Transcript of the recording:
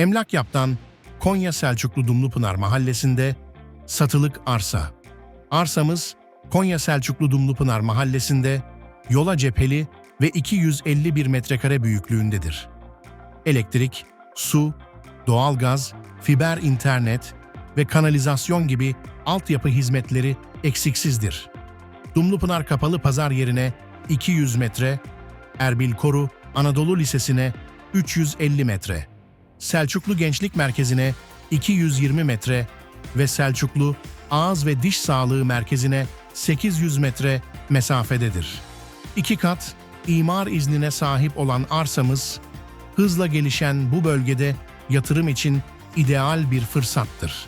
Emlak Yap'tan Konya Selçuklu Dumlupınar Mahallesi'nde satılık arsa. Arsamız Konya Selçuklu Dumlupınar Mahallesi'nde yola cepheli ve 251 metrekare büyüklüğündedir. Elektrik, su, doğalgaz, fiber internet ve kanalizasyon gibi altyapı hizmetleri eksiksizdir. Dumlupınar Kapalı Pazar yerine 200 metre, Erbil Koru Anadolu Lisesi'ne 350 metre, Selçuklu Gençlik Merkezi'ne 220 metre ve Selçuklu Ağız ve Diş Sağlığı Merkezi'ne 800 metre mesafededir. İki kat imar iznine sahip olan arsamız, hızla gelişen bu bölgede yatırım için ideal bir fırsattır.